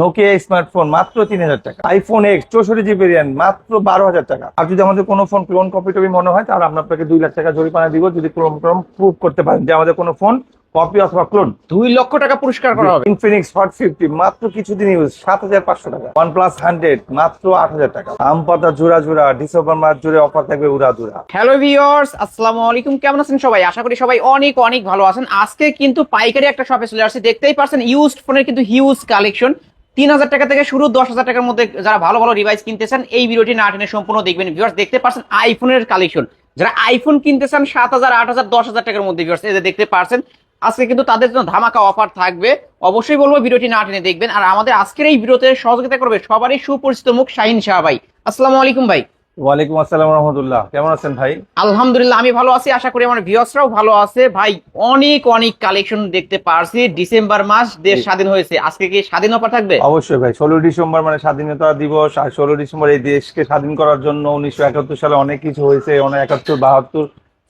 Nokia smartphone মাত্র তিন হাজার টাকা। আইফোন এক্স চৌষট্টি জিবি ভেরিয়েন্ট মাত্র বারো হাজার টাকা। আর যদি আমাদের কোনো ফোন ক্লোন কপি টপি মনে হয় তাহলে আমরা আপনাকে দুই লাখ টাকা জরিমানা দিব যদি ক্লোন ক্লোন প্রুভ করতে পারেন যে আমাদের কোনো ফোন কপি অথবা ক্লোন দুই লক্ষ টাকা পুরস্কার করা হবে। ইনফিনিক্স হট ফিফটি মাত্র কিছুদিন ইউজ সাত হাজার পাঁচশো টাকা। ওয়ান প্লাস হান্ড্রেড মাত্র আট হাজার টাকা। আম পাতা জোড়া জোড়া ডিসেম্বর মাস জুড়ে অফার থাকবে উড়া দুরা। হ্যালো ভিউয়ার্স আসসালামু আলাইকুম। কেমন আছেন সবাই? আশা করি সবাই অনেক অনেক ভালো আছেন। আজকে কিন্তু পাইকারি একটা শপে চলে আসছে। দেখতেই পারছেন ইউজড ফোনের কিন্তু হিউজ কালেকশন তিন হাজার টাকা থেকে শুরু, দশ হাজার টাকার মধ্যে যারা ভালো ভালো রিভাইস কিনতেছেন, এই ভিডিওটি না টেনে সম্পূর্ণ দেখবেন। ভিউয়ার্স দেখতে পারছেন আইফোনের কালেকশন যারা আইফোন কিনতে চান সাত হাজার, আট হাজার, দশ হাজার টাকার মধ্যে ভিউয়ার্স এদের দেখতে পারছেন আজকে কিন্তু তাদের জন্য ধামাকা অফার থাকবে। অবশ্যই বলব, ভিডিওটি না টেনে দেখবেন। আর আমাদের আজকের এই ভিডিওতে সহযোগিতা করবে সবারই সুপরিচিত মুখ শাহিন শাহ ভাই। আসসালামু আলাইকুম ভাই। ওয়ালাইকুম আসসালাম রহমতুল্লাহ। কেমন আছেন ভাই? আলহামদুলিল্লাহ আমি ভালো আছি। আশা করি আমার ভিউয়ার্সরাও ভালো আছে। ভাই অনেক অনেক কালেকশন দেখতে পারছি। ডিসেম্বর মাস দেশ স্বাধীন হয়েছে। আজকে কি স্বাধীন অফার থাকবে? অবশ্যই ভাই ষোলো ডিসেম্বর মানে স্বাধীনতা দিবস। আর ষোলো ডিসেম্বর এই দেশকে স্বাধীন করার জন্য উনিশশো একাত্তর সালে অনেক কিছু হয়েছে অনেক একাত্তর বাহাত্তর।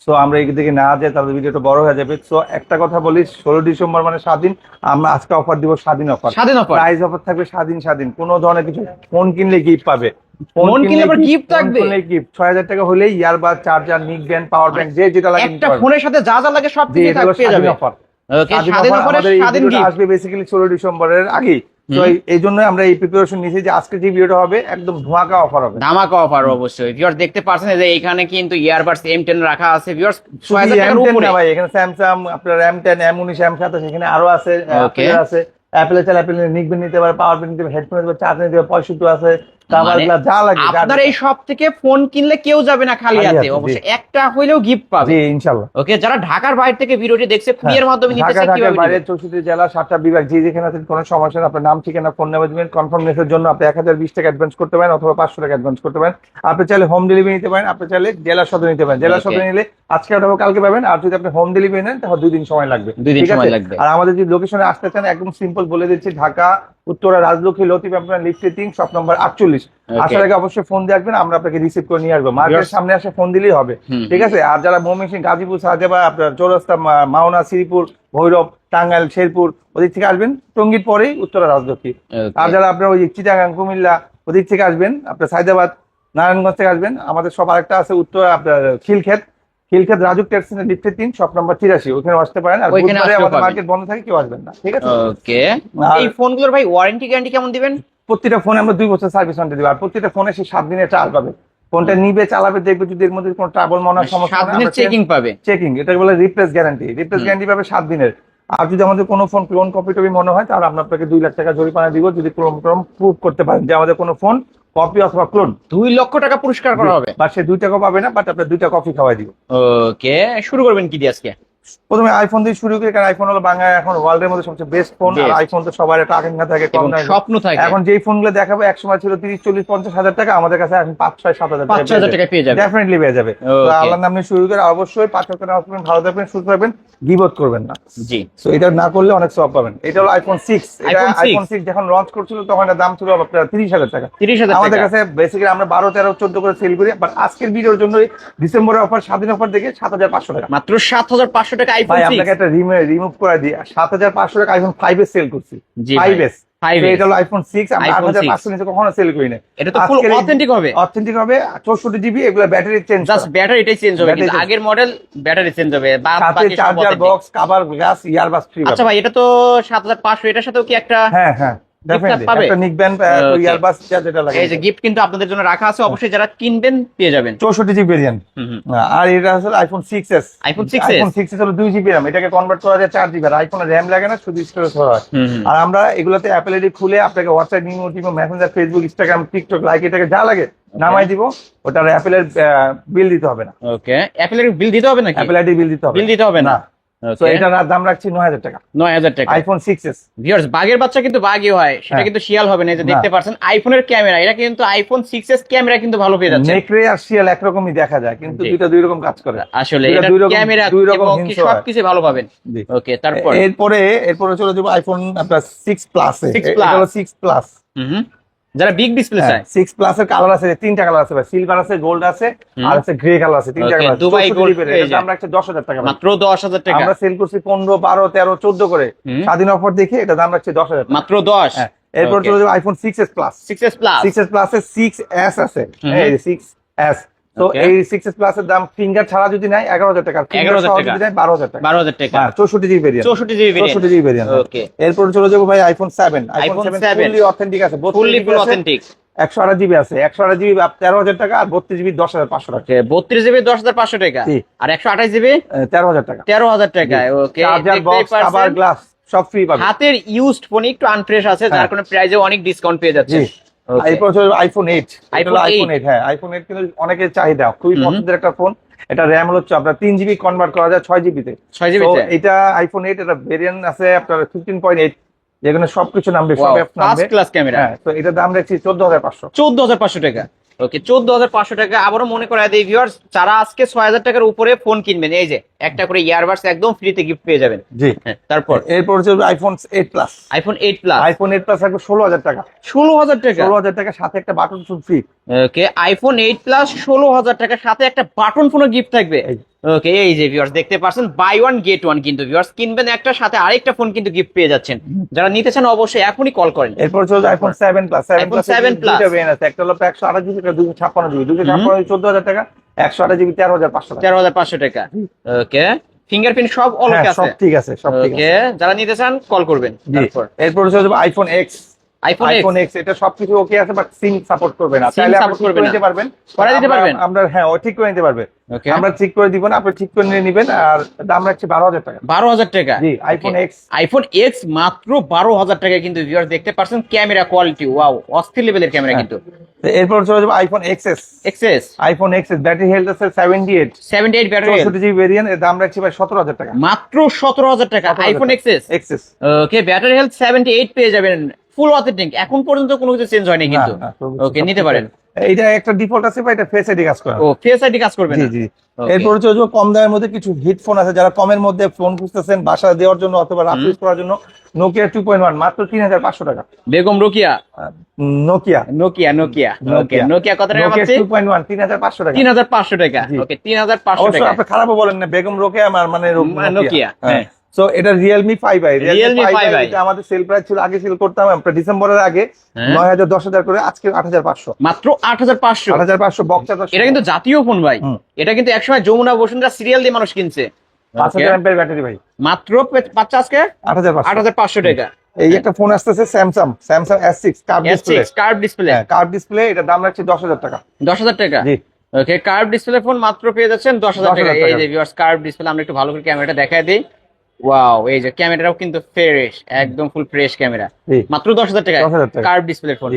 সো আমরা এই দিকে না যাই তাহলে ভিডিওটা বড় হয়ে যাবে। সো একটা কথা বলি ষোলো ডিসেম্বর মানে স্বাধীন। আমরা আজকে অফার দিব স্বাধীন অফার স্বাধীন অফার প্রাইস অফার থাকবে স্বাধীন স্বাধীন। কোনো ধরনের কিছু ফোন কিনলে গিফট পাবে। ফোন কিনলে আবার gift থাকবে? গিফট ছয় হাজার টাকা হলেই earbuds charger neckband power bank যে যেটা লাগে একটা ফোনের সাথে যা যা লাগে সব কিছু হলো পেয়ে যাবে। অফার ওকে স্বাধীন অফারে স্বাধীন গিফট আসবে বেসিক্যালি ষোলো ডিসেম্বরের আগেই। তো এই- জন্য আমরা এই প্রিপারেশন নিয়েছি যে আজকে যে ভিডিওটা হবে একদম ধোঁয়াকা অফার হবে। ধামাকা অফার অবশ্যই। ভিউয়ার্স দেখতে পারছেন এই যে এখানে কিন্তু ইয়ারবাডস M10 রাখা আছে। ভিউয়ার্স 6000 টাকার উপরে। ভাই এখানে স্যামসাং আপনার এম টেন এম উনিশ এম সাতাশ এখানে আরও আছে আছে। অ্যাপেল চাল অ্যাপেল নিকবেন নিতে পারে পাওয়ার ব্যাংক নিতে পারে হেডফোন নিতে পারে চার্জ নিতে পারে পঁয়ষট্টি আছে। কাভার গ্লাস যা লাগে যা আপনার। এই সব থেকে ফোন কিনলে কেউ যাবে না খালি হাতে। অবশ্যই একটা হইলেও গিফট পাবে। জি ওকে যারা ঢাকার বাইরে থেকে ভিডিওটি দেখছে ফ্রি এর মাধ্যমে নিতে চায় কীভাবে বাইরে নেবে? চৌষট্টি জেলা সাতটা বিভাগ যে যেখানে আছেন কোনো সমস্যা নেই। আপনার নাম ঠিকানা ফোন নাম্বার দিবেন। কনফার্মেশনের জন্য আপনি এক হাজার বিশ টাকা অ্যাডভান্স করতে পারেন অথবা পাঁচশো টাকা অ্যাডভান্স করতে পারেন। আপনি চাইলে হোম ডেলিভারি নিতে পারেন আপনি চাইলে জেলা সদর নিতে পারেন। জেলা. সদর নিলে আজকে অথবা কালকে পাবেন। আর যদি আপনি হোম ডেলিভারি নেন তাহলে দুই দিন সময় লাগবে। দুই দিন সময় লাগবে। আর আমাদের যে লোকেশনে আসতে চান একদম সিম্পল বলে দিচ্ছি ঢাকা উত্তরা রাজলক্ষ্মী লতিফ আপনার লিফটে তিন শপ নম্বর আটচল্লিশ আসার আগে অবশ্যই ফোন দিয়ে আসবেন আমরা আপনাকে রিসিভ করে নিয়ে আসব। মার্কেটের সামনে আসে ফোন দিলেই হবে। ঠিক আছে? আর যারা ময়মনসিংহ গাজীপুর সাহায্যবা আপনার চৌরাস্তা মাওনা শ্রীপুর ভৈরব টাঙ্গাইল শেরপুর ওদিক থেকে আসবেন। টঙ্গীর পরেই উত্তরা রাজলক্ষ্মী। আর যারা আপনার ওই চিটাগাং কুমিল্লা ওদিক থেকে আসবেন আপনার সাইদাবাদ নারায়ণগঞ্জ থেকে আসবেন আমাদের সব আরেকটা আছে উত্তর আপনার খিলক্ষেত। খিলক্ষেত রাজুক ট্যাক্সি লিফটে তিন শপ নম্বর তিরাশি। ওখানে আসতে পারেন। আর বুধবারে আমাদের মার্কেট বন্ধ থাকে কেউ আসবেন না। ঠিক আছে? ওকে এই ফোনগুলোর ভাই ওয়ারেন্টি গ্যারান্টি কেমন দিবেন? প্রত্যেকটা ফোনে আমরা দুই বছর সার্ভিস ওয়ারেন্টি দিব। আর প্রত্যেকটা ফোনে সে সাত দিনের চার্জ পাবে। ফোনটা নিবে চালাবে দেখবে যদি এর মধ্যে কোনো ট্রাবল মনে হয় সমস্যা সাত দিনের চেকিং পাবে। চেকিং এটা বলে রিপ্লেস গ্যারান্টি রিপ্লেস গ্যারান্টি পাবে সাত দিনের। আর যদি আমাদের কোনো ফোন ক্লোন কপি টপি মনে হয় তাহলে আমরা আপনাকে দুই লাখ টাকা জরিমানা দিব যদি ক্লোন ক্লোন প্রুভ করতে পারেন যে আমাদের কোনো ফোন কপি অথবা ক্লোন দুই লক্ষ টাকা পুরস্কার করা হবে। বা সে দুই টাকা পাবে না বাট আপনার দুইটা কপি খাওয়াই দিব। ওকে শুরু করবেন কি দিয়ে আজকে? প্রথমে আইফোন দিয়ে শুরু করি কারণ আইফোন হলো বাংলা এখন ওয়ার্ল্ডের মধ্যে সবচেয়ে বেস্ট ফোন আর আইফোন তো সবার একটা আকাঙ্ক্ষা থাকে কম দামে। স্বপ্ন থাকে। এখন যেই ফোনগুলো দেখাবো এক সময় ছিল তিরিশ চল্লিশ পঞ্চাশ হাজার টাকা আমাদের কাছে এখন পাঁচ ছয় সাত হাজার পাঁচ হাজার টাকা পেয়ে যাবে। ডেফিনেটলি পেয়ে যাবে। তো. আল্লাহর নামে শুরু করে অবশ্যই পাঁচ হাজার টাকা আসবেন ভালো থাকবেন সুস্থ থাকবেন গিবত করবেন না। জি। তো এটা না করলে অনেক সব পাবেন। এটা হলো আইফোন সিক্স এটা iPhone 6 আইফোন সিক্স যখন লঞ্চ করছিল তখন এর দাম ছিল আপনার তিরিশ হাজার টাকা। তিরিশ হাজার আমাদের কাছে বেসিক্যালি আমরা বারো তেরো চোদ্দ করে সেল করি বাট আজকের ভিডিওর জন্য ডিসেম্বরের অফার স্বাধীন অফার দেখে সাত হাজার পাঁচশো টাকা। মাত্র সাত হাজার পাঁচশো টাকা আইফোন ভাই আপনাকে একটা রিমুভ করে দিই সাত হাজার পাঁচশো টাকা আইফোন ফাইভ এস সেল করছি। ফাইভ এস এটা হলো আইফোন সিক্স আমরা আট হাজার পাঁচশো নিচে কখনো সেল করি না এটা তো ফুল অথেন্টিক হবে। অথেন্টিক হবে চৌষট্টি জিবি এগুলো ব্যাটারি চেঞ্জ জাস্ট ব্যাটারিটাই চেঞ্জ হবে কিন্তু আগের মডেল ব্যাটারি চেঞ্জ হবে সাথে charger box cover glass earbuds free আচ্ছা ভাই এটা তো সাত হাজার পাঁচশো এটার সাথেও কি একটা হ্যাঁ হ্যাঁ। আর এটা iPhone six S iPhone 6s iPhone six S হলো দুই জিবি র্যাম এটাকে কনভার্ট করা যায় চার জিবি আর আইফোনে র্যাম লাগে না শুধু স্টোরেজ হয়। আর আমরা এগুলোতে অ্যাপেল আইডি খুলে আপনাকে হোয়াটসঅ্যাপ নিমো Timo Messenger Facebook Instagram TikTok like এটাকে যা লাগে নামাই দিব ওটার অ্যাপেলের বিল দিতে হবে না। ওকে অ্যাপেলের বিল দিতে হবে নাকি? অ্যাপেল আইডি বিল দিতে হবে। বিল দিতে হবে না। তো এটার দাম রাখছি নয় হাজার টাকা। নয় হাজার টাকা। আইফোন সিক্স এস ভিউয়ার্স বাঘের বাচ্চা কিন্তু বাঘই হয় সেটা হ্যাঁ। কিন্তু শিয়াল হবে না যে দেখতে পাচ্ছেন আইফোনের ক্যামেরা এটা কিন্তু আইফোন সিক্স এস ক্যামেরা কিন্তু ভালো পেয়ে যাচ্ছে। নেকড়ে আর শিয়াল একরকমই দেখা যায় কিন্তু জি। দুইটা দুই রকম কাজ করে। আসলে এটা ক্যামেরা দুই রকম। সবকিছু ভালো পাবেন। ওকে তারপর? এরপরে এরপরে চলে যাব আইফোন আপনার সিক্স প্লাস 6 Plus। হলো সিক্স প্লাস হুম হুম। যারা বিগ ডিসপ্লে চায়। 6 প্লাস এর কালার আছে তিনটা কালার আছে ভাই। সিলভার আছে গোল্ড আছে আর আছে গ্রে কালার আছে তিনটা কালার দুবাই গোল্ড। আমরা একটা দশ হাজার টাকা মাত্র দশ হাজার টাকা। আমরা সেল করছি পনেরো বারো তেরো চোদ্দ করে। স্বাধীন অফার দেখে এটা দাম রাখছি দশ হাজার টাকা। মাত্র দশ? হ্যাঁ এরপর চলে যাবে iPhone six S plus 6s plus 6s plus six S আছে। এই সিক্স এস তো এই সিক্স প্লাস এর দাম ফিঙ্গার ছাড়া যদি নেয় এগারো হাজার টাকা 11,000 সহ টাকা। যদি বারো হাজার টাকা। বারো হাজার টাকা। হ্যাঁ চৌষট্টি জিবি ভেরিয়েন্ট চৌষট্টি জিবি চৌষট্টি জিবি ভেরিয়েন্ট ওকে এরপর চলে যাব ভাই iPhone seven iPhone seven 7 fully authentic আছে ফুললি ফুল অথেন্টিক একশো আঠাশ জিবি আছে একশো আঠাশ জিবি তেরো হাজার টাকা আর বত্রিশ জিবি দশ হাজার পাঁচশো টাকা। বত্রিশ জিবি দশ হাজার পাঁচশো টাকা। আর একশো আঠাশ জিবি তেরো হাজার টাকা। তেরো হাজার টাকা okay charger box cover glass সব ফ্রি পাবে হাতের ইউজড ফোন একটু আনফ্রেশ আছে যার হ্যাঁ। কোনো প্রাইজে অনেক ডিসকাউন্ট পেয়ে যাচ্ছে। এরপর আইফোন এইট আইফোন এইট হ্যাঁ আইফোন এইট কিন্তু অনেকের চাহিদা খুবই পছন্দের একটা ফোন এটা র্যাম হচ্ছে আপনার তিন জিবি কনভার্ট করা যায় ছয় জিবিতে ছয় জিবি এটা আইফোন এইট এটা ভেরিয়েন্ট আছে আপনার ফিফটিন পয়েন্ট এইট যেখানে সবকিছু নামবে সব ক্লাস ক্যামেরা হ্যাঁ তো এটার দাম রাখছি চোদ্দ হাজার পাঁচশো। চোদ্দ হাজার পাঁচশো টাকা। ওকে চোদ্দ হাজার পাঁচশো টাকা। আবারও মনে করা দেয় ভিউয়ার্স যারা আজকে ছয় হাজার টাকার উপরে ফোন কিনবেন এই যে একটা করে ইয়ারবাডস একদম ফ্রিতে গিফট পেয়ে যাবেন। জি। হ্যাঁ, তারপর? এরপর হচ্ছে iPhone eight plus iPhone eight plus iPhone eight plus থাকবে ষোলো হাজার টাকা। ষোলো হাজার টাকা? ষোলো হাজার টাকা সাথে একটা button phone free okay iPhone eight plus ষোলো হাজার টাকা সাথে একটা বাটন ফোনের গিফট থাকবে। ওকে এই যে ভিউয়ার্স দেখতে পাচ্ছেন বাই ওয়ান গেট ওয়ান কিন্তু ভিউয়ার্স কিনবেন একটা সাথে আরেকটা ফোন কিন্তু গিফট পেয়ে যাচ্ছেন। যারা নিতে চান অবশ্যই এখনই কল করেন। এরপর চলছে iPhone seven plus seven iPhone plus 7 Plus। দুইটা ভেরিয়েন্ট আছে। একটা হলো একশো আঠাশ জিবি একটা দুশো ছাপ্পান্ন জিবি দুশো ছাপ্পান্ন জিবি চোদ্দ হাজার টাকা একশো আঠাশ জিবি তেরো হাজার পাঁচশো টাকা। তেরো হাজার পাঁচশো টাকা। ওকে ফিঙ্গারপ্রিন্ট সব অলোকে হ্যাঁ, সব আছে? ঠিক আছে সব ঠিক ওকে আছে। যারা নিতে চান কল করবেন তারপর। এরপর চলে যাব আইফোন এক্স আইফোন এক্স এটা সবকিছু ওকে আছে বাট সিম সাপোর্ট করবে না। চাইলে আপনি ঠিক করে নিতে পারবেন। করাই দিতে আমরা- পারবেন? আমরা হ্যাঁ ও ঠিক করে নিতে পারবে। আমরা ঠিক করে দিব না আপনি ঠিক করে নিয়ে নিবেন আর দাম রাখছি বারো হাজার টাকা। বারো হাজার টাকা? জি আইফোন এক্স আইফোন এক্স মাত্র বারো হাজার টাকা কিন্তু ভিউয়ার দেখতে পাচ্ছেন ক্যামেরা কোয়ালিটি ওয়াও অস্থির লেভেলের ক্যামেরা হ্যাঁ। কিন্তু। এরপর চলে যাব iPhone XS XS iPhone XS battery health আছে seventy eight seventy eight battery চৌষট্টি জিবি ভেরিয়েন্ট এর দাম রাখছি ভাই সতেরো হাজার টাকা। মাত্র সতেরো হাজার টাকা 17,000 iPhone. XS XS okay battery health seventy eight পেয়ে যাবেন। ফুল অথেন্টিক এখন পর্যন্ত কোনো কিছু চেঞ্জ হয়নি কিন্তু। ওকে নিতে পারেন। এইটা একটা ডিফল্ট আছে বা এটা ফেস আইডি কাজ করে ও ফেস আইডি কাজ করবে জি না জি. এরপর হচ্ছে যে কম দামের মধ্যে কিছু হিট ফোন আছে যারা কমের মধ্যে ফোন খুঁজতেছেন বাসা দেওয়ার জন্য অথবা ইউজ করার জন্য নোকিয়া টু পয়েন্ট ওয়ান মাত্র তিন হাজার পাঁচশো টাকা। Begum Rokeya? Nokia Nokia Nokia okay Nokia কত টাকা পাচ্ছি টু পয়েন্ট ওয়ান তিন হাজার পাঁচশো টাকা। তিন হাজার পাঁচশো টাকা। ওকে তিন হাজার পাঁচশো টাকা। আপনি খারাপও বলেন না বেগম রোকেয়া আমার মানে মানে নোকিয়া, হ্যাঁ। সো এটা Realme five i Realme five i এটা আমাদের সেল প্রাইস ছিল আগে সেল করতাম আমরা ডিসেম্বরের আগে হ্যাঁ। নয় হাজার দশ হাজার করে আজকে আট হাজার পাঁচশো। মাত্র আট হাজার পাঁচশো। আট হাজার পাঁচশো বক্স এটা কিন্তু জাতীয় ফোন ভাই। এটা কিন্তু একসময় যমুনা বসুন্ধরা সিরিয়াল দিয়ে মানুষ কিনছে। পাঁচ হাজার এমপের ব্যাটারি ভাই। মাত্র পাচ্ছে আজকে? আট হাজার আট হাজার পাঁচশো টাকা। এই একটা ফোন আসতেছে Samsung Samsung S six curve display curve display curve display এটার দাম রাখছি দশ হাজার টাকা। দশ হাজার টাকা? জি। ওকে কার্ভ ডিসপ্লে ফোন মাত্র পেয়ে যাচ্ছেন দশ হাজার টাকা। এই যে ভিউয়ার্স কার্ভ ডিসপ্লে আমরা একটু ভালো করে ক্যামেরাটা দেখায় দিই। ওয়াও এই যে ক্যামেরাটাও কিন্তু ফ্রেশ একদম ফুল ফ্রেশ ক্যামেরা। মাত্র দশ হাজার টাকা 10,000 টাকা। কার্ভ ডিসপ্লে ফোন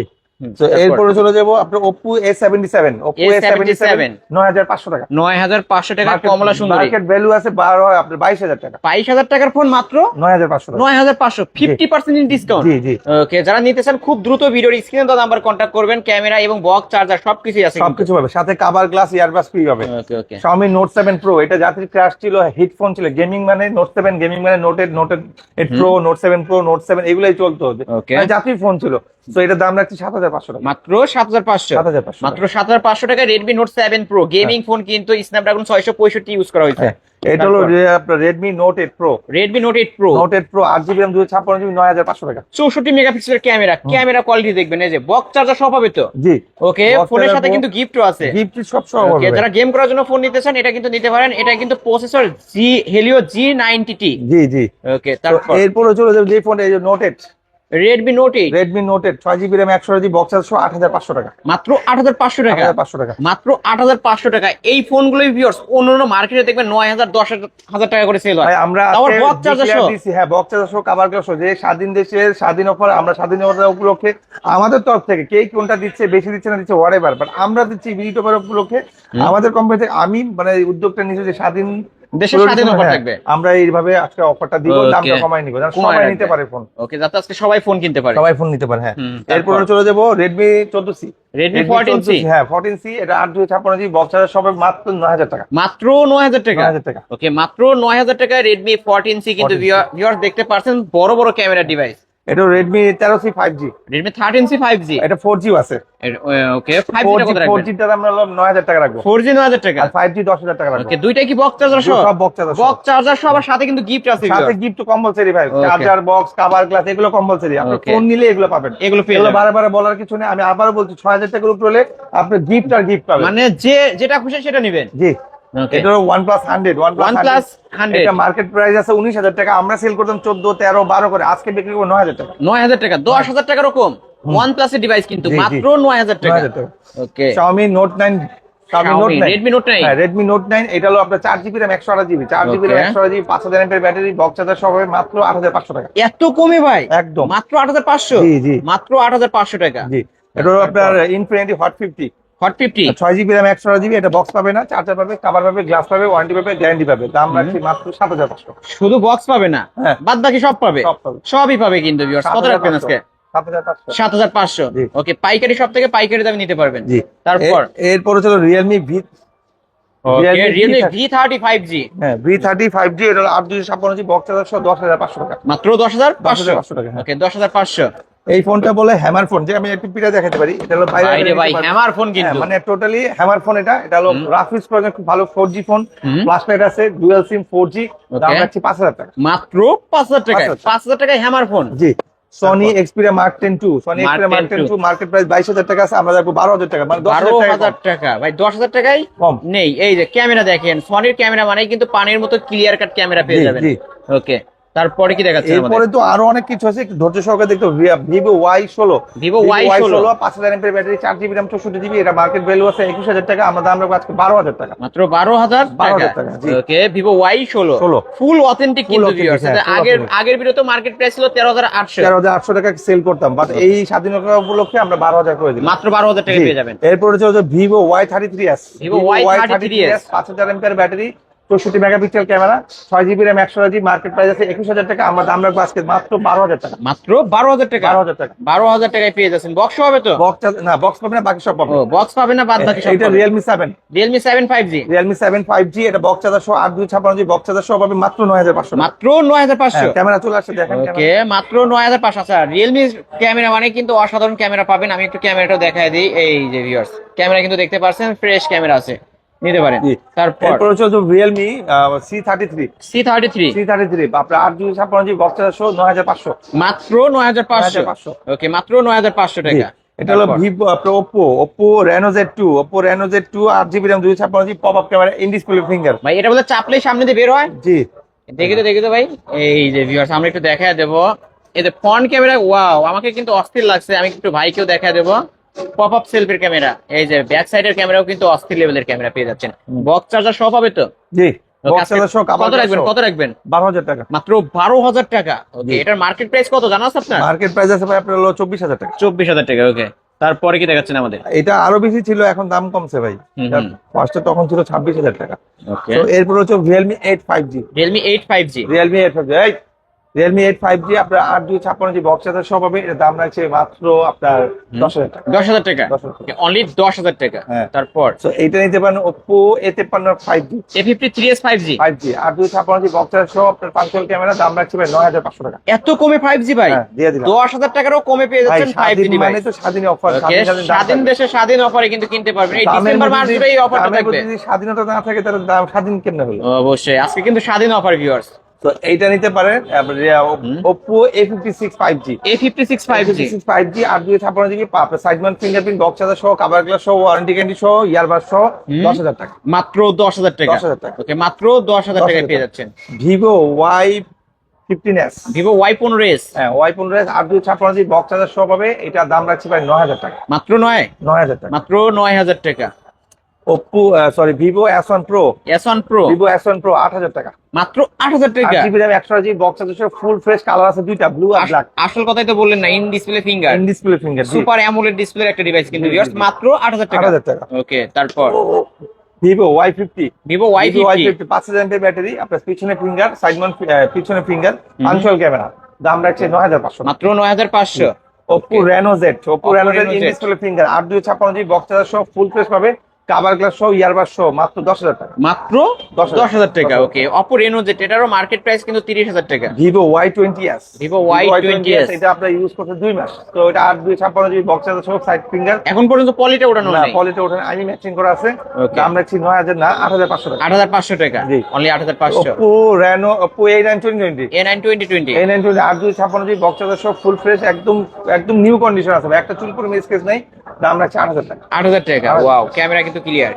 তো এরপরে চলে যাব আপনার সেভেন A77 নয় হাজার পাঁচশো টাকা। নয় হাজার পাঁচশো টাকা কমলা সুন্দরী। মার্কেট ভ্যালু আছে বারো আপনার বাইশ হাজার টাকা। বাইশ হাজার টাকার ফোন মাত্র নয় হাজার পাঁচশো টাকা। নয় হাজার পাঁচশো ফিফটি পার্সেন্ট ডিসকাউন্ট জি জি। ওকে যারা নিতে চান খুব দ্রুত ভিডিওর স্ক্রিনে দাদা নাম্বার কন্ট্যাক্ট করবেন। ক্যামেরা এবং বক্স চার্জার সবকিছুই আছে সবকিছু পাবে। সাথে কাভার গ্লাস ইয়ারবাস ফ্রি পাবে। ওকে ওকে Xiaomi Note 7 Pro এটা জাতির ক্রাশ ছিল হিট ফোন ছিল। গেমিং মানে Note 7 গেমিং মানে Note 8 Note 8 Pro Note 7 Pro Note 7 এগুলাই চলতো। Okay. মানে ফোন ছিল। তো এটার দাম রাখছি সাত হাজার পাঁচশো টাকা। মাত্র সাত হাজার পাঁচশো। সাত হাজার পাঁচশো মাত্র সাত হাজার পাঁচশো টাকা Redmi Note seven Pro gaming phone কিন্তু স্ন্যাপড্রাগন ছয়শো পঁয়ষট্টি ইউজ করা হয়েছে। হ্যাঁ। এটা হলো আপনার Redmi Note 8 Pro Redmi Note eight Pro Note 8 Pro আট জিবি র্যাম দুশো ছাপ্পান্ন জিবি নয় হাজার পাঁচশো টাকা। চৌষট্টি মেগাপিক্সেলের ক্যামেরা। ক্যামেরা কোয়ালিটি দেখবেন এই যে বক্স চার্জার সব হবে তো? জি। ওকে ফোনের সাথে কিন্তু গিফটও আছে। গিফট সব সব হবে। যারা গেম করার জন্য ফোন নিতে চান এটা কিন্তু নিতে পারেন। এটা কিন্তু processor G Helio G ninety T জি জি। ওকে তারপর? এরপরে চলে যাবে যে ফোন এই যে Note 8 Redmi Note eight Redmi Note 8 ছয় জিবি র্যাম একশো জিবি বক্স চার্জ আট হাজার পাঁচশো টাকা। মাত্র আট হাজার পাঁচশো আট টাকা হাজার পাঁচশো টাকা। মাত্র আট হাজার পাঁচশো টাকা। এই ফোনগুলোই ভিউয়ার্স অন্য অন্য মার্কেটে দেখবেন হাজার দশ হাজার টাকা করে সেল হয়। ভাই আমরা আবার আজকে box সহ? দিছি, হ্যাঁ বক্স চার্জার সহ কাভার গ্লাস যে স্বাধীন দেশের স্বাধীন অফার আমরা স্বাধীনতা উপলক্ষে আমাদের তরফ থেকে কে কোনটা দিচ্ছে বেশি দিচ্ছে না দিচ্ছে হোয়াট বাট আমরা দিচ্ছি বিডি অফার উপলক্ষে আমাদের কোম্পানি থেকে আমি মানে উদ্যোগটা নিয়েছি যে স্বাধীন দেশের স্বাধীন হ্যাঁ, থাকবে। আমরা এইভাবে আজকে অফারটা দিব দামটা কমাই নিব যেন সবাই নিতে পারে। ফোন ওকে যাতে আজকে সবাই ফোন কিনতে পারে। সবাই ফোন নিতে পারে হ্যাঁ। এরপরে? চলে যাব রেডমি চোদ্দ সি রেডমি ফোরটিন সি হ্যাঁ এটা জিবি বক্স চার্জার সবাই মাত্র নয় হাজার টাকা। মাত্র নয় হাজার টাকা? ওকে মাত্র নয় হাজার টাকা রেডমি ফোরটিন সি কিন্তু 14C ভিউয়ার্স দেখতে পারছেন বড় বড় ক্যামেরা ডিভাইস এটা জি Redmi thirteen C five G এটা ফোর জিও আছে। ওকে ফাইভ ফোর জি জি কত রাখবেন? জিটা আমরা হলো নয় হাজার টাকা রাখব। ফোর জি নয় হাজার টাকা? আর ফাইভ জি দশ হাজার টাকা রাখব। ওকে দুইটা কি বক্স চার্জার সহ? সব বক্স চার্জার বক্স চার্জার সহ আবার সাথে কিন্তু গিফট আছে সাথে গিফট কম্পালসারি ভাই। চার্জার বক্স কভার গ্লাস এগুলো কম্পালসারি আপনি ফোন নিলে এগুলো পাবেন। এগুলো পেয়ে এগুলো। বারে বারে বলার কিছু নেই। আমি আবারও বলছি ছয় হাজার টাকার উপরে আপনি গিফট আর গিফট পাবেন। মানে যে যেটা খুশি সেটা নেবেন। জি। ওকে এটা OnePlus hundred one OnePlus hundred এটা মার্কেট প্রাইস আছে উনিশ হাজার টাকা। আমরা সেল করতাম চোদ্দ তেরো বারো করে। আজকে বিক্রি করব নয় হাজার টাকা। নয় হাজার টাকা দশ হাজার টাকা রকম ওয়ান প্লাসের ডিভাইস কিন্তু। মাত্র নয় হাজার নয় টাকা। Okay Xiaomi Note 9 Xiaomi Note 9 Redmi Note নাই হ্যাঁ রেডমি নোট নাইন এটা হলো আপনার ব্যাটারি বক্স চার্জার সহ মাত্র টাকা। এত কমে ভাই? একদম। মাত্র আট হাজার পাঁচশো? জি, জি। মাত্র আট হাজার পাঁচশো টাকা। জি। এটা হলো আপনার Infinity hot fifty hot fifty? ছয় জিবি র্যাম একশো আঠাশ জিবি এটা বক্স পাবে না চার্জার পাবে কাভার পাবে গ্লাস পাবে ওয়ারেন্টি পাবে গ্যারান্টি পাবে। দাম রাখছি মাত্র সাত হাজার পাঁচশো। শুধু বক্স পাবে না? হ্যাঁ। বাদ বাকি সব পাবে? সবই পাবে কিন্তু কত রাখবেন আজকে? সাত হাজার পাঁচশো। ওকে পাইকারি সব থেকে পাইকারি দামে নিতে পারবেন। তারপর? এর- এরপরে Realme V Realme V thirty five G হ্যাঁ ভি থার্টি ফাইভ জি এটা আট দুশো ছাপ্পান্ন জি বক্স দশ হাজার পাঁচশো টাকা। মাত্র দশ হাজার পাঁচশো? পাঁচশো টাকা হ্যাঁ। ওকে দশ হাজার পাঁচশো। এই ফোনটা বলে হ্যামার ফোন যে আমি একটু পিটা দেখাতে পারি। এটা হলো বাইরে ভাই হ্যামার ফোন হ্যাঁ, কিন্তু। মানে টোটালি হ্যামার ফোন এটা। এটা হলো। গ্রাফিক্স প্রজেক্ট খুব ভালো ফোর জি ফোন হুম। প্লাস লাইট আছে ডুয়াল সিম ফোর জি দাম Okay. রাখছি পাঁচ হাজার টাকা। মাত্র পাঁচ হাজার টাকায়? পাঁচ হাজার। পাঁচ টাকায় হ্যামার ফোন? জি। Sony Xperia mark ten two Sony Xperia mark 10 ten two market price বাইশ হাজার টাকা আছে আমরা রাখব বারো হাজার টাকা মানে বারো হাজার টাকা। ভাই দশ হাজার টাকায় কম। নেই। এই যে ক্যামেরা দেখেন সনির ক্যামেরা মানে কিন্তু পানির মতো ক্লিয়ার কাট ক্যামেরা পেয়ে যাবেন। জি। ওকে তারপরে কি দেখাচ্ছে এরপরে তো আরও অনেক কিছু আছে একটু ধৈর্য সহকারে দেখতে ভিভো ওয়াই ষোলো। ভিভো ওয়াই ষোলো। পাঁচ হাজার এমপের ব্যাটারি চার জিবি র্যাম চৌষট্টি জিবি এটা মার্কেট ভ্যালু আছে একুশ হাজার টাকা আমরা দাম রাখব আজকে বারো হাজার টাকা। মাত্র বারো হাজার 12,000 টাকা। টাকা। ওকে ভিভো ওয়াই ষোলো। 16 ফুল অথেন্টিক কিন্তু। হ্যাঁ, আগের। আগের ভিডিওতে মার্কেট প্রাইস ছিল তেরো হাজার আটশো। তেরো হাজার আটশো টাকা সেল করতাম বাট এই স্বাধীনতা উপলক্ষে আমরা বারো হাজার করে দিই মাত্র বারো হাজার টাকা পেয়ে যাবেন। এরপরে হচ্ছে Vivo Y thirty three S Vivo Y33s পাঁচ হাজার এমপের ব্যাটারি চৌষট্টি মেগাপিক্সেল ক্যামেরা ছয় জিবি র্যাম একশো জিবি মার্কেট প্রাইস আছে একুশ হাজার টাকা আমরা দাম রাখব আজকে মাত্র বারো হাজার টাকা। মাত্র বারো হাজার টাকা? বারো হাজার টাকা। বারো হাজার টাকায় পেয়ে যাচ্ছেন। বক্স হবে তো? বক্স না বক্স পাবে না বাকি সব পাবে বক্স পাবে না বাদ বাকি এটা Realme seven Realme seven five G Realme seven five G এটা বক্স চার্জার সহ আট দুই ছাপ্পান্ন জি বক্স চার্জার সহ পাবে মাত্র নয় হাজার পাঁচশো মাত্র নয় হাজার পাঁচশো। ক্যামেরা চলে আসছে দেখেন ওকে মাত্র নয় হাজার পাঁচশো। আচ্ছা রিয়েলমি ক্যামেরা মানে কিন্তু অসাধারণ ক্যামেরা পাবেন। আমি একটু ক্যামেরাটা দেখাই দিই এই যে ভিউয়ার্স ক্যামেরা কিন্তু দেখতে পাচ্ছেন ফ্রেশ ক্যামেরা আছে। নিতে পারেন। তারপর? এরপর হচ্ছে আপনার আট দুই ছাপ্পান্ন জি বক্স চার্জার সহ নয় হাজার পাঁচশো। মাত্র নয় হাজার পাঁচশো? 9,500 ওকে মাত্র নয় হাজার পাঁচশো টাকা। এটা হলো ভিভো আপনার Oppo Oppo Reno Z two Oppo Reno Z two আট জিবি র্যাম দুই ছাপ্পান্ন G pop up camera in display finger ভাই এটা বলে চাপলেই সামনে দিয়ে বের হয়? জি। দেখি তো দেখি তো ভাই। এই যে ভিউয়ার্স আমরা একটু দেখা দেবো। এই যে ফ্রন্ট ক্যামেরা ওয়াও আমাকে কিন্তু অস্থির লাগছে। আমি একটু ভাইকেও দেখা দেবো। পপ আপ সেলফির ক্যামেরা এই যে ব্যাক সাইডের ক্যামেরাও কিন্তু অস্থির লেভেলের ক্যামেরা পেয়ে যাচ্ছেন। বক্স চার্জার সব হবে তো? জি কত রাখবেন? কত রাখবেন? বারো হাজার টাকা। মাত্র বারো হাজার টাকা। এটার মার্কেট প্রাইস কত জানা আছে আপনার? মার্কেট প্রাইস আছে ভাই আপনার হলো চব্বিশ হাজার টাকা। চব্বিশ হাজার টাকা ওকে তারপরে কি দেখাচ্ছেন আমাদের? এটা আরও বেশি ছিল এখন দাম কমছে ভাই। ফার্স্টে তখন ছিল ছাব্বিশ হাজার টাকা। তো এরপর হচ্ছে Realme eight five G Realme eight five G Realme eight five G Realme eight five G আপনার আট দুই ছাপ্পান্ন জি বক্স চার্জার সহ পাবে এর দাম রাখছে মাত্র আপনার দশ হাজার টাকা। দশ হাজার টাকা? 10,000 অনলি দশ হাজার টাকা? হ্যাঁ। তারপর? তো এইটা নিতে পারেন ওপো এ তেপ্পান্ন five G A fifty three S five G five G দুই ছাপ্পান্ন জি বক্স চার্জার সহ আপনার পাঁচশো ক্যামেরা দাম রাখছে ভাই নয় হাজার পাঁচশো টাকা। এত কমে ফাইভ জি ভাই? হ্যাঁ দিয়ে দিলাম। দশ হাজার টাকারও কমে পেয়ে যাচ্ছেন ফাইভ জি স্বাধীন মানে তো স্বাধীন অফার স্বাধীন দেশে স্বাধীন অফারে কিন্তু কিনতে পারবেন। এই ডিসেম্বর মাস জুড়ে এই অফারটা থাকবে। যদি স্বাধীনতা না থাকে তাহলে দাম স্বাধীন কেমনে হলো? অবশ্যই। আজকে কিন্তু স্বাধীন অফার ভিউয়ার্স তো এইটা নিতে পারেন fifty six five G five G আট দুই ছাপ্পান্ন জিবি আপনার সাইড ফিঙ্গারপ্রিন্ট বক্স চার্জার সহ কাভার গ্লাস সহ ওয়ারেন্টি গ্যারান্টি সহ ইয়ারবাস সহ হুম। দশ হাজার টাকা। মাত্র দশ হাজার টাকা। 10,000 টাকা। ওকে মাত্র দশ হাজার 10,000 টাকায় পেয়ে যাচ্ছেন। এস ভিভো ওয়াই পনেরো এস হ্যাঁ ওয়াই পনেরো এস আট দুই জিবি বক্স চার্জার সহ পাবে। এটার দাম রাখছি নয় হাজার টাকা। মাত্র নয়? নয় হাজার টাকা। মাত্র নয় হাজার টাকা। Oppo sorry Vivo S one pro S one pro Vivo S one pro আট হাজার টাকা। মাত্র আট হাজার টাকা। জিবি র্যাম একশো জিবি বক্স সহ ফুল ফ্রেশ কালার আছে দুইটা ব্লু আর ব্ল্যাক আসল কথাই তো বললেন না in display finger in display finger super AMOLED display একটা ডিভাইস কিন্তু। মাত্র আট হাজার আট টাকা হাজার টাকা। ওকে তারপর? Vivo Y fifty Vivo Y fifty পাঁচ হাজার এমপি ব্যাটারি আপনার পিছনে ফিঙ্গার সাইড মাউন্ট পিছনে ফিঙ্গার পাঞ্চুয়াল ক্যামেরা দাম রাখছে নয় হাজার পাঁচশো। মাত্র নয় হাজার পাঁচশো। Oppo Reno Z Oppo Oppo Reno Z in display finger আট দুই ছাপ্পান্ন জিবি বক্স সহ ফুল ফ্রেশ পাবে। কাবার গ্লাস সহ ইয়ারবাস সহ মাত্র দশ হাজার টাকা। মাত্র দশ হাজার টাকা। ওকে অপো রেনো জেট এটারও মার্কেট প্রাইস কিন্তু তিরিশ হাজার টাকা। Vivo Y twenty S Vivo Y20s এটা আপনার ইউজ করতে দুই মাস। তো এটা আট দুই ছাপ্পান্ন জিবি বক্স আছে সব সাইড ফিঙ্গার এখন পর্যন্ত পলিটা ওঠানো না পলিটা আইনি ম্যাচিং করা আছে। দাম রাখছি নয় হাজার না আট হাজার পাঁচশো টাকা। আট হাজার পাঁচশো টাকা। জি। অনলি আট হাজার পাঁচশো। Oppo Reno Oppo A nine twenty twenty A nine twenty twenty এই নাইন টোয়েন্টি আট দুই ছাপ্পান্ন জিবি বক্স আছে সব ফুল ফ্রেশ একদম একদম নিউ কন্ডিশন আছে। একটা চুল করে মিসকেস নেই। দাম রাখছি আট হাজার টাকা। আট হাজার টাকা ওয়াও ক্যামেরা কিন্তু clear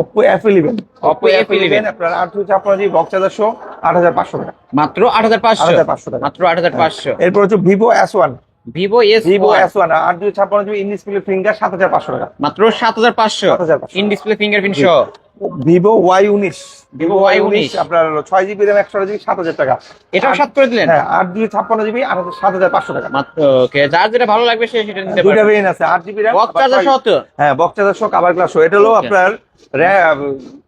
Oppo F11 Oppo F11 আপনার আট হচ্ছে আপনার যে বক্স আছে সহ আট হাজার পাঁচশো টাকা। মাত্র আট হাজার পাঁচশো। 8,500 টাকা। মাত্র আট হাজার পাঁচশো। এরপর হচ্ছে S one Vivo S Vivo S one আট দুই ছাপ্পান্ন জিবি ইন ডিসপ্লে ফিঙ্গার সাত হাজার পাঁচশো টাকা। মাত্র সাত হাজার পাঁচশো। 7,500 ইন ডিসপ্লে ফিঙ্গারপ্রিন্ট সহ। ভিভো ওয়াই উনিশ। Vivo Y19 আপনার ছয় জিবি র্যাম একশো জিবি সাত হাজার টাকা। এটাও সাত করে দিলেন? হ্যাঁ আট দুই ছাপ্পান্ন জিবি আট সাত হাজার পাঁচশো টাকা। ওকে যার যেটা ভালো লাগবে সে সেটা নিতে দুইটা ভেরিয়েন্ট আছে আট জিবি র্যাম বক্স চার্জার সহ হ্যাঁ বক্স চার্জার সহ কাভার গ্লাস এটা হলো আপনার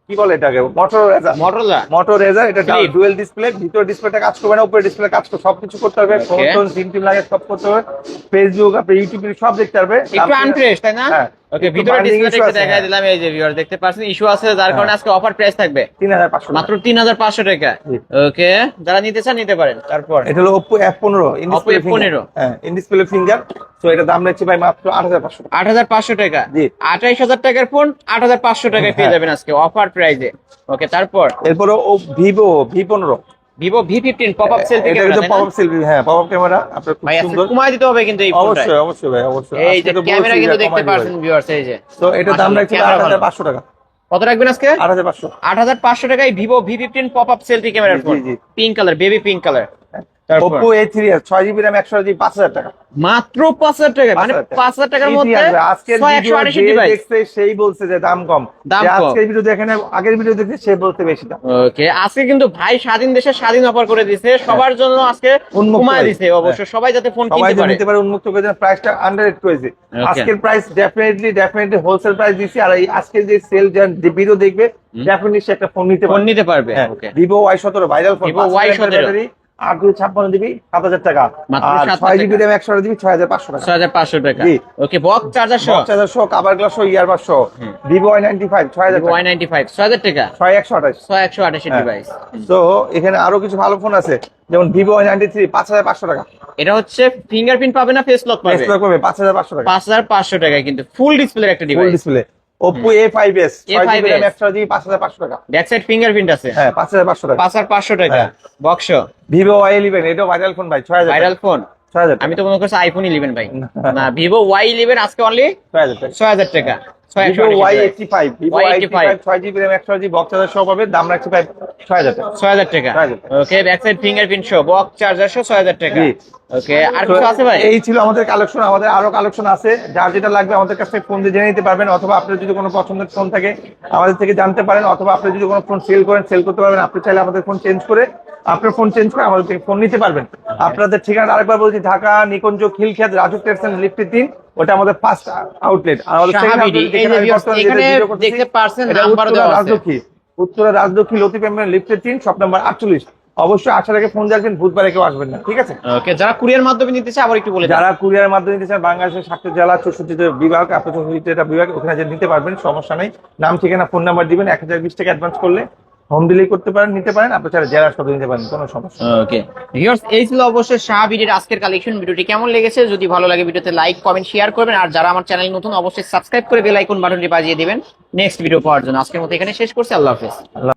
কি বলে এটাকে? Motor razor Motorola motor razor এটা ডুয়েল ডিসপ্লে ভিতর ডিসপ্লেটা কাজ করবে না উপরে ডিসপ্লে কাজ করবে সবকিছু করতে হবে। ফোন সিম টিম লাগে সব করতে হবে। ফেসবুক আপনি ইউটিউব সব দেখতে পারবে। একটু আনফ্রেশ তাই না? হ্যাঁ। ওকে ভিতরে হ্যাঁ। দিলাম এই যে ভিউয়ার দেখতে পাচ্ছেন ইস্যু আছে যার কারণে আজকে অফার প্রাইস থাকবে। তিন হাজার পাঁচশো মাত্র তিন হাজার পাঁচশো টাকা। ওকে যারা নিতে চান নিতে পারেন তারপর। এটা হলো ওপো এফ পনেরো Oppo F15 হ্যাঁ ইন ফিঙ্গার তো এটা দাম রাখছি ভাই মাত্র আট হাজার পাঁচশো আট হাজার পাঁচশো টাকা। আঠাইশ হাজার টাকার ফোন আট হাজার পাঁচশো টাকায় পেয়ে। যাবেন আজকে অফার প্রাইজে ওকে তারপর? এরপরে ও ভিভো ভি পনেরো। Vivo V fifteen pop up selfie এটা পপ আপ সেলফি হ্যাঁ পপ আপ ক্যামেরা আপনার ভাই সুন্দর। কমায় দিতে হবে কিন্তু এই অবশ্যই অবশ্যই ভাই অবশ্যই। এই যে ক্যামেরা কিন্তু দেখতে পারছেন ভিউয়ার্স এই যে। তো এটা দাম রাখছি ক্যামেরা আট হাজার ভালো। পাঁচশো টাকা। কত রাখবেন আজকে? আট হাজার পাঁচশো। আট টাকায় Vivo V fifteen pop up selfie ক্যামেরার phone. Pink colour baby pink colour. Oppo A three GB RAM একশো জিবি পাঁচ হাজার টাকা। মাত্র পাঁচ হাজার টাকা মানে 5,000 পাঁচ হাজার টাকার মধ্যে আজকের ভিডিও দেখছে সেই বলছে যে দাম কম। আজকের ভিডিও দেখে না আগের ভিডিও দেখছে সে বলতে বেশি দাম। ওকে আজকে কিন্তু ভাই স্বাধীন দেশে স্বাধীন অফার করে দিছে। সবার জন্য আজকে উন্মুক্ত কমায়। দিছে অবশ্য। সবাই যাতে ফোন কিনতে পারে। নিতে পারে উন্মুক্ত করে দেন। প্রাইসটা আন্ডার রেট করেছে আজকের price definitely definitely wholesale price দিছি। আর এই আজকের যে সেল যে ভিডিও দেখবে ডেফিনেটলি সে একটা ফোন নিতে ফোন পারবে। নিতে পারবে। হ্যাঁ। ওকে ভিভো ওয়াই সতেরো ভাইরাল ফোন Vivo Y17 আট দুই ছাপ্পান্ন জিবি সাত হাজার টাকা। মাত্র আর 7,000 ছয় জিবি র্যাম একশো জিবি ছয় হাজার পাঁচশো টাকা। ছয় হাজার পাঁচশো টাকা। ওকে বক্স চার্জার সহ? চার্জার সহ কাবার গ্লাস সহ ইয়ারবাস সহ। ভিভো ওয়াই নাইনটি ফাইভ ছয় হাজার ওয়াই নাইনটি ফাইভ ছয় হাজার টাকা? ছয় একশো আঠাশ। ছয় একশো আঠাশি হ্যাঁ। ডিভাইস তো এখানে আরও কিছু ভালো ফোন আছে। যেমন ভিভো ওয়াই নাইনটি থ্রি পাঁচ হাজার পাঁচশো টাকা। এটা হচ্ছে ফিঙ্গারপ্রিন্ট পাবে না ফেস লক পাবে? ডিসপ্লে পাঁচ হাজার পাঁচশো টাকা। পাঁচ হাজার পাঁচশো টাকায় কিন্তু ফুল ডিসপ্লের একটা device display Oppo A five S ছয় জিবি A5s র্যাম একশো জিবি পাঁচ হাজার পাঁচশো টাকা। ব্যাক সাইড ফিঙ্গারপ্রিন্ট আছে। হ্যাঁ পাঁচ হাজার পাঁচশো টাকা। পাঁচ হাজার পাঁচশো টাকা। হ্যাঁ। বক্স ভিভো ওয়াই ইলেভেন এটাও ভাইরাল ফোন ভাই ছয় হাজার ভাইরাল ফোন আমি তো মনে করছি আইফোন ইলেভেন ভাই। না ভিভো ওয়াই ইলেভেন আজকে অনলি ছয় হাজার টাকা। ছয় হাজার টাকা। ছয় একশো Vivo Y eighty five Vivo eighty five ছয় জিবি র্যাম একশো জিবি বক্স চার্জার সহ পাবে দাম রাখছি ভাই ছয় হাজার টাকা। ছয় হাজার টাকা। ওকে ব্যাক সাইড ফিঙ্গারপ্রিন্ট শো বক্স চার্জার শো ছয় হাজার টাকা। ওকে আর কিছু আছে ভাই? এই ছিল আমাদের কালেকশন আমাদের আরও কালেকশন আছে। যার যেটা লাগবে আমাদের কাছ ফোন দিয়ে জেনে নিতে পারবেন অথবা আপনার যদি কোনো পছন্দের ফোন থাকে আমাদের থেকে জানতে পারেন অথবা আপনি যদি কোনো ফোন সেল করেন সেল করতে পারবেন। আপনি চাইলে আমাদের ফোন চেঞ্জ করে আপনার ফোন চেঞ্জ করে আমাদের থেকে ফোন নিতে পারবেন। আপনাদের ঠিকানা আরেকবার বলছি ঢাকা নিকুঞ্জ খিলখ্যাত রাজু টেক্সটাইল লিফটের তিন ওটা আমাদের ফার্স্ট আউটলেট। রাজলক্ষ্মী উত্তরা রাজলক্ষ্মী লতি পেমেন্ট লিফটের তিন শপ নাম্বার আটচল্লিশ। অবশ্যই আসার আগে ফোন রাখবেন বুধবারে কেউ আসবেন না ঠিক আছে? ওকে যারা কুরিয়ার মাধ্যমে নিতে চায় আবার একটু বলে যারা কুরিয়ার মাধ্যমে নিতে চান বাংলাদেশের সাতটা জেলা চৌষট্টিটা বিভাগ আপনার চৌষট্টিটা বিভাগ ওখানে যে নিতে পারবেন সমস্যা নেই। নাম ঠিকানা ফোন নাম্বার দিবেন এক হাজার বিশ টাকা অ্যাডভান্স করলে। হোম ডেলিভারি করতে পারেন নিতে পারেন আপনি চাইলে জেলা সব নিতে পারেন কোনো সমস্যা ওকে ভিউয়ার্স এই ছিল অবশ্যই শাহাবিডির আজকের কালেকশন ভিডিওটি কেমন লেগেছে? যদি ভালো লাগে ভিডিওতে লাইক কমেন্ট শেয়ার করবেন। আর যারা আমার চ্যানেল নতুন অবশ্যই সাবস্ক্রাইব করে বেল আইকন বাটনটি বাজিয়ে দিবেন। নেক্সট ভিডিও পাওয়ার জন্য আজকের মতো এখানে শেষ করছি। আল্লাহ হাফেজ। আল্লাহ